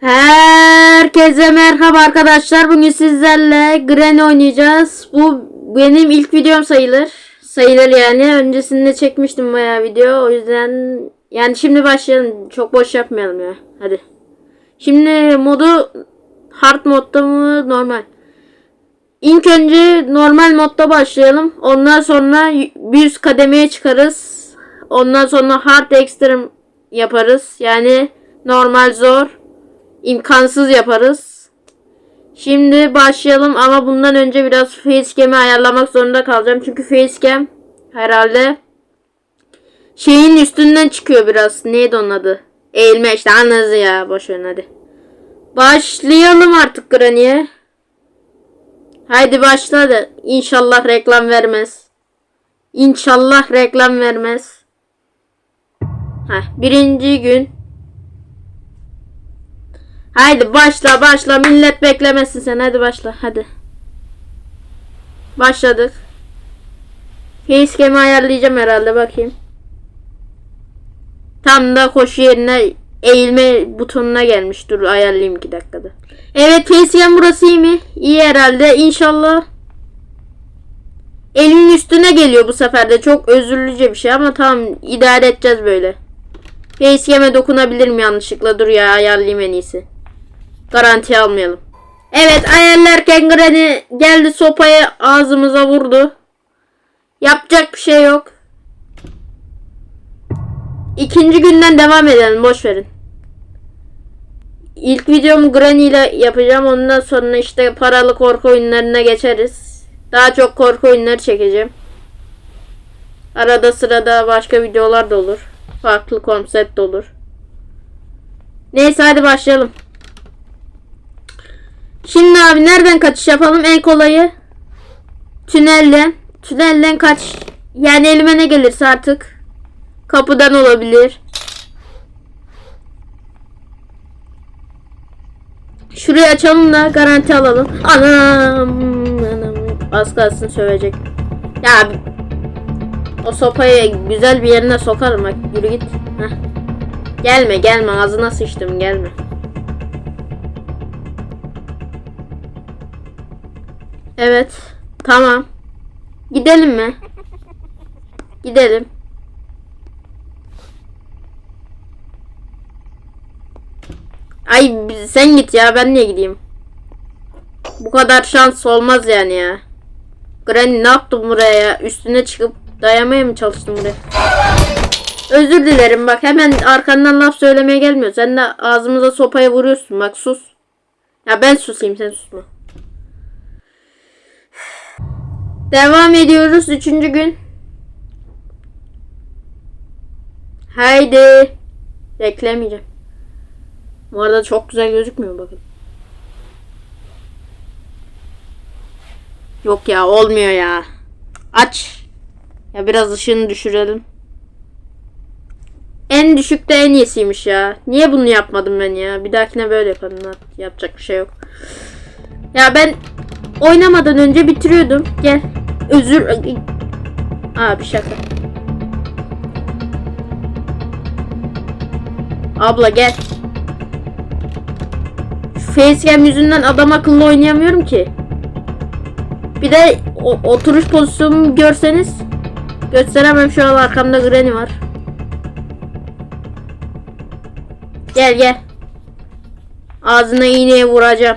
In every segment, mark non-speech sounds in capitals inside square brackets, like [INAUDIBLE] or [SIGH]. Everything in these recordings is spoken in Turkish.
Herkese merhaba arkadaşlar. Bugün sizlerle Granny oynayacağız. Bu benim ilk videom sayılır. Sayılır yani. Öncesinde çekmiştim bayağı video. O yüzden yani şimdi başlayalım. Çok boş yapmayalım ya. Hadi. Şimdi modu hard modda mı normal? İlk önce normal modda başlayalım. Ondan sonra bir üst kademeye çıkarız. Ondan sonra hard extreme yaparız. Yani normal zor imkansız yaparız. Şimdi başlayalım ama bundan önce biraz facecam'i ayarlamak zorunda kalacağım. Çünkü facecam herhalde şeyin üstünden çıkıyor biraz. Neydi onun adı? Eğilme işte anladınız ya. Boş verin hadi. Başlayalım artık Granny'e. Haydi başla da inşallah reklam vermez. İnşallah reklam vermez. Heh, birinci gün Haydi başla başla millet beklemesin sen hadi başla hadi. Başladık. Facecam'i ayarlayacağım herhalde bakayım. Tam da koşu yerine eğilme butonuna gelmiş. Dur ayarlayayım 2 dakikada. Evet facecam burası iyi mi? İyi herhalde inşallah. Elimin üstüne geliyor bu sefer de. Çok özürlüce bir şey ama tamam idare edeceğiz böyle. Facecam'e dokunabilirim yanlışlıkla. Dur ya ayarlayayım en iyisi. Garanti almayalım. Evet ayarlarken Granny geldi sopayı ağzımıza vurdu. Yapacak bir şey yok. İkinci günden devam edelim boş verin. İlk videomu Granny ile yapacağım. Ondan sonra işte paralı korku oyunlarına geçeriz. Daha çok korku oyunları çekeceğim. Arada sırada başka videolar da olur. Farklı konsept de olur. Neyse hadi başlayalım. Şimdi abi nereden kaçış yapalım en kolayı? Tünelden. Tünelden kaç. Yani elime ne gelirse artık. Kapıdan olabilir. Şurayı açalım da garanti alalım. Anam. anam. Az kalsın sövecek. Ya o sopayı güzel bir yerine sokarım bak yürü git. Heh. Gelme gelme ağzına sıçtım gelme. Evet. Tamam. Gidelim mi? Gidelim. Ay sen git ya ben niye gideyim? Bu kadar şans olmaz yani ya. Granny ne yaptın buraya ya? Üstüne çıkıp dayamaya mı çalıştın buraya? Özür dilerim bak hemen arkandan laf söylemeye gelmiyor. Sen de ağzımıza sopaya vuruyorsun bak sus. Ya ben susayım sen susma. Devam ediyoruz. Üçüncü gün. Haydi. Beklemeyeceğim. Bu arada çok güzel gözükmüyor bakın. Yok ya olmuyor ya. Aç. Ya biraz ışığını düşürelim. En düşükte en iyisiymiş ya. Niye bunu yapmadım ben ya? Bir dahakine böyle yaparım. Yapacak bir şey yok. Ya ben oynamadan önce bitiriyordum. Gel. Özür... Abi şaka. Abla gel. Facecam yüzünden adam akıllı oynayamıyorum ki. Bir de oturuş pozisyonumu görseniz gösteremem şu an arkamda Granny var. Gel gel. Ağzına iğneye vuracağım.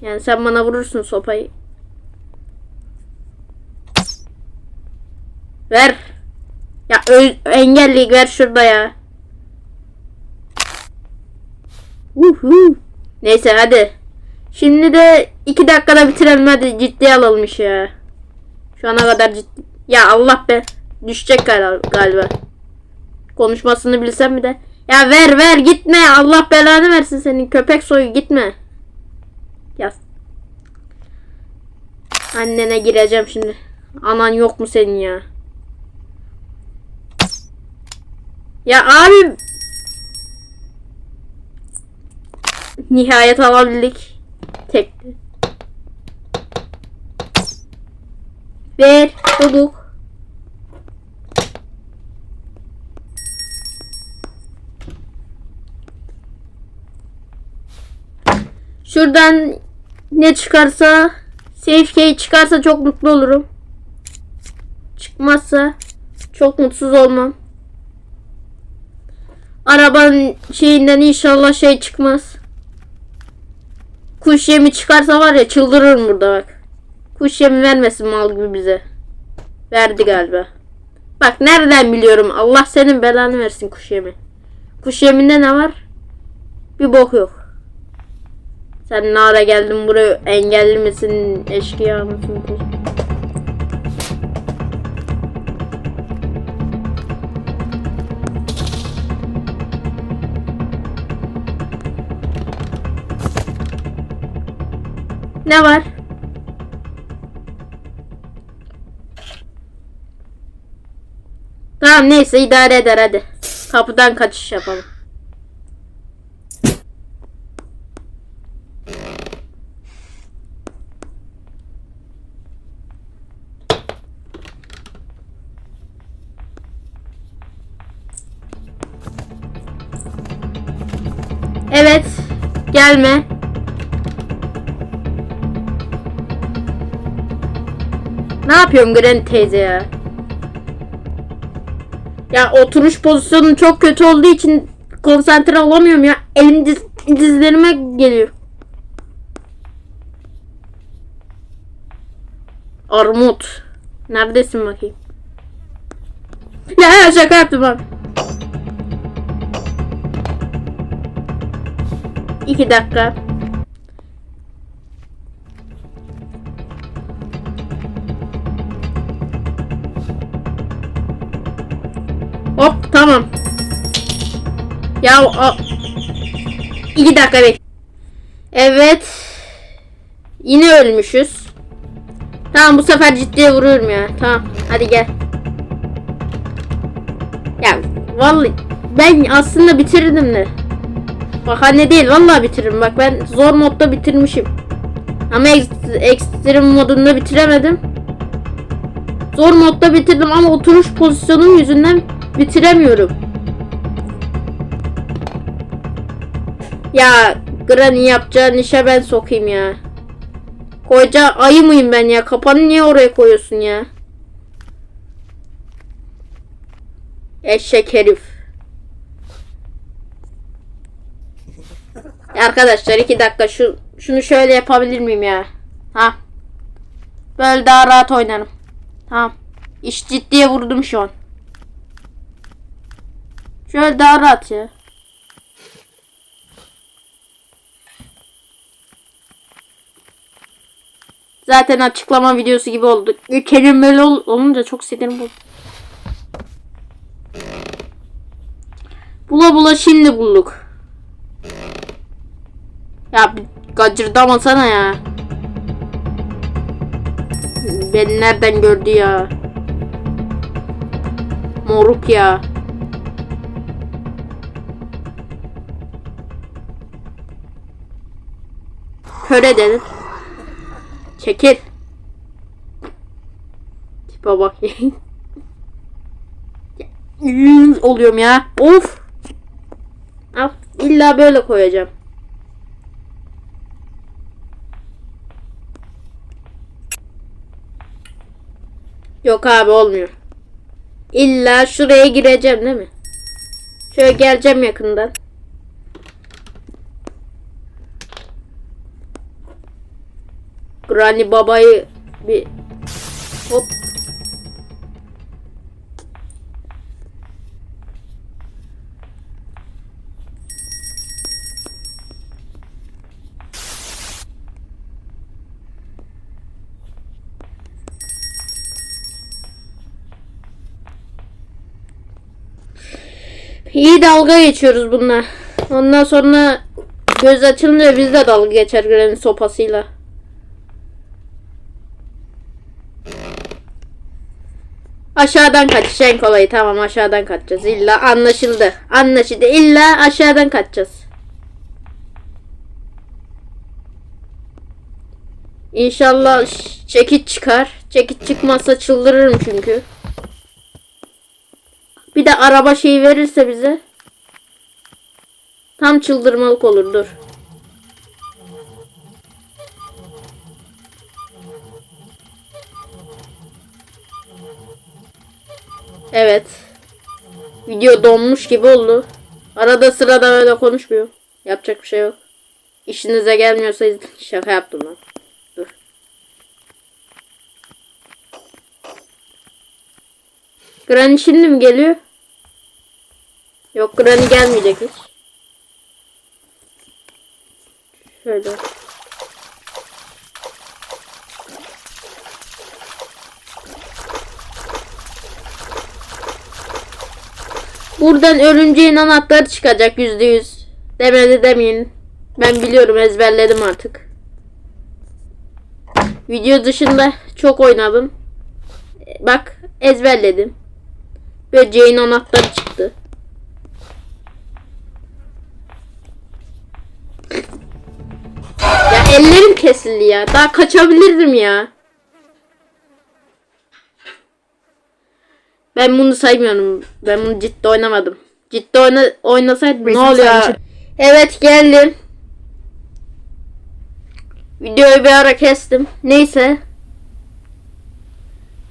Yani sen bana vurursun sopayı. Ver. Ya engelli ver şurada ya. Uhu. Neyse hadi. Şimdi de iki dakikada bitirelim hadi ciddiye alalım işi ya. Şu ana kadar ciddi. Ya Allah be. Düşecek gal- galiba. Konuşmasını bilsem mi de. Ya ver ver gitme. Allah belanı versin senin köpek soyu gitme. Yaz. Annene gireceğim şimdi. Anan yok mu senin ya? Ya abi Nihayet alabildik. Tek. Ver çabuk. Şuradan ne çıkarsa safe key çıkarsa çok mutlu olurum. Çıkmazsa çok mutsuz olmam. Arabanın şeyinden inşallah şey çıkmaz. Kuş yemi çıkarsa var ya çıldırırım burada bak. Kuş yemi vermesin mal gibi bize. Verdi galiba. Bak nereden biliyorum Allah senin belanı versin kuş yemi. Kuş yeminde ne var? Bir bok yok. Sen ne ara geldin buraya engelli misin eşkıya mısın? Ne var? Tamam neyse idare eder hadi. Kapıdan kaçış yapalım. Evet. Gelme. Ne yapıyorsun Granny teyze ya? Ya oturuş pozisyonum çok kötü olduğu için konsantre olamıyorum ya. Elim diz, dizlerime geliyor. Armut. Neredesin bakayım? Ya, ya şaka yaptım abi. İki dakika. Tamam. Ya a... İki dakika bek. Evet. Yine ölmüşüz. Tamam bu sefer ciddiye vuruyorum ya. Tamam hadi gel. Ya vallahi ben aslında bitirdim de. Bahane değil vallahi bitiririm. Bak ben zor modda bitirmişim. Ama ekst- ekstrem modunda bitiremedim. Zor modda bitirdim ama oturuş pozisyonum yüzünden bitiremiyorum. Ya Granny yapacağın işe ben sokayım ya. Koca ayı mıyım ben ya? Kapanı niye oraya koyuyorsun ya? Eşek herif. Arkadaşlar iki dakika şu şunu şöyle yapabilir miyim ya? Ha. Böyle daha rahat oynarım. Tamam. İş ciddiye vurdum şu an. Şöyle daha rahat ya. Zaten açıklama videosu gibi oldu. Ülkenin böyle ol- olunca çok sinirim bozuldu. Bula bula şimdi bulduk. Ya gacırdamasana ya. Beni nereden gördü ya? Moruk ya. Köre dedim. Çekil. Tipe bak. Oluyorum ya. Of. Al. İlla böyle koyacağım. Yok abi olmuyor. İlla şuraya gireceğim değil mi? Şöyle geleceğim yakından. Granny babayı bir hop İyi dalga geçiyoruz bununla. Ondan sonra göz açılınca biz de dalga geçer Granny sopasıyla. Aşağıdan kaçış en kolayı. Tamam aşağıdan kaçacağız. İlla anlaşıldı. Anlaşıldı. İlla aşağıdan kaçacağız. İnşallah çekiç çıkar. Çekiç çıkmazsa çıldırırım çünkü. Bir de araba şeyi verirse bize. Tam çıldırmalık olur dur. Evet. Video donmuş gibi oldu. Arada sırada öyle konuşmuyor. Yapacak bir şey yok. İşinize gelmiyorsa izleyin. şaka yaptım lan. Dur. Granny şimdi mi geliyor? Yok Granny gelmeyecek hiç. Şöyle. Buradan örümceğin anahtarı çıkacak yüzde yüz. Demedi demeyin. Ben biliyorum ezberledim artık. Video dışında çok oynadım. Bak ezberledim. Böceğin anahtarı çıktı. Ya ellerim kesildi ya. Daha kaçabilirdim ya. Ben bunu saymıyorum. Ben bunu ciddi oynamadım. Ciddi oyna oynasaydım ne oluyor? Evet geldim. Videoyu bir ara kestim. Neyse.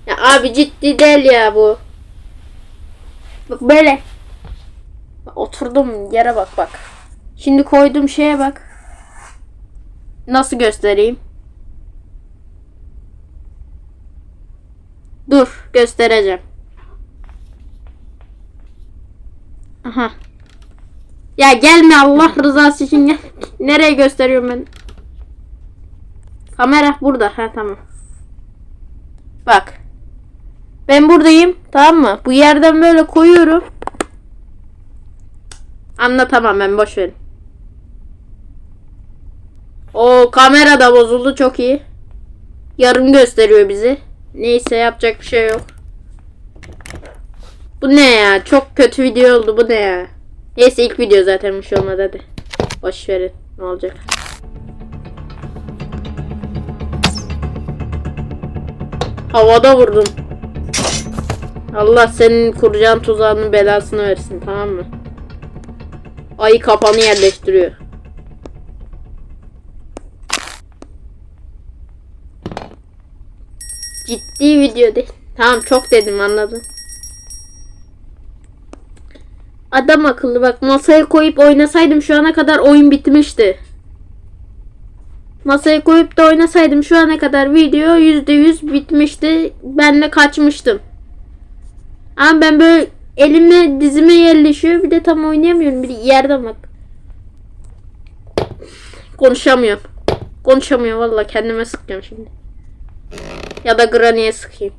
Ya abi ciddi değil ya bu. Bak böyle. Bak, Oturdum yere bak bak. Şimdi koyduğum şeye bak. Nasıl göstereyim? Dur göstereceğim. Aha. Ya gelme Allah rızası için gel. Nereye gösteriyorum ben? Kamera burada. Ha tamam. Bak. Ben buradayım. Tamam mı? Bu yerden böyle koyuyorum. Anlatamam ben boş verin. O kamera da bozuldu çok iyi. Yarım gösteriyor bizi. Neyse yapacak bir şey yok. Bu ne ya? Çok kötü video oldu. Bu ne ya? Neyse ilk video zaten bir şey olmadı hadi. Boş verin. Ne olacak? Havada vurdum. Allah senin kuracağın tuzağının belasını versin tamam mı? Ayı kafanı yerleştiriyor. Ciddi video değil. Tamam çok dedim anladım. Adam akıllı bak masaya koyup oynasaydım şu ana kadar oyun bitmişti. Masaya koyup da oynasaydım şu ana kadar video %100 bitmişti. Ben de kaçmıştım. Ama ben böyle elime dizime yerleşiyor bir de tam oynayamıyorum. Bir yerden bak. Konuşamıyorum. Konuşamıyorum valla kendime sıkacağım şimdi. Ya da Granny'e sıkayım.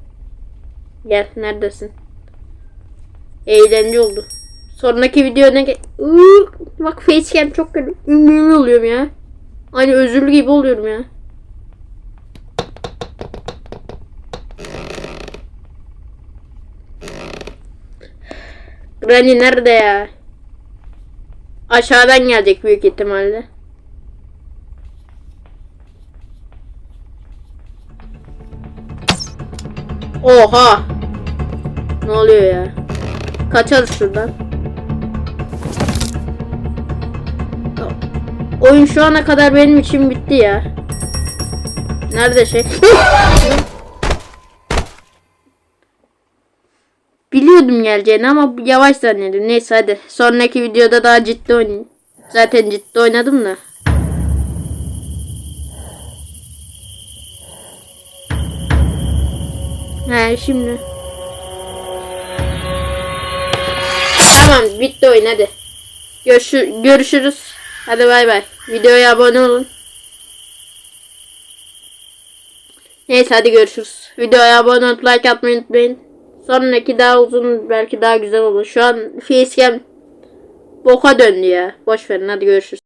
Gel neredesin? Eğlence oldu. Sonraki video Bak facecam çok kötü. Oluyorum ya. Aynı özürlü gibi oluyorum ya. Granny nerede ya? Aşağıdan gelecek büyük ihtimalle. Oha! Ne oluyor ya? Kaçarız şuradan. Oyun şu ana kadar benim için bitti ya. Nerede şey? [LAUGHS] Biliyordum geleceğini ama yavaş zannediyordum. Neyse hadi. Sonraki videoda daha ciddi oynayayım. Zaten ciddi oynadım da. He şimdi. Tamam bitti oyun hadi. Görüşü görüşürüz. Hadi bay bay. Videoya abone olun. Neyse hadi görüşürüz. Videoya abone olup like atmayı unutmayın. Sonraki daha uzun belki daha güzel olur. Şu an facecam boka döndü ya. Boş verin hadi görüşürüz.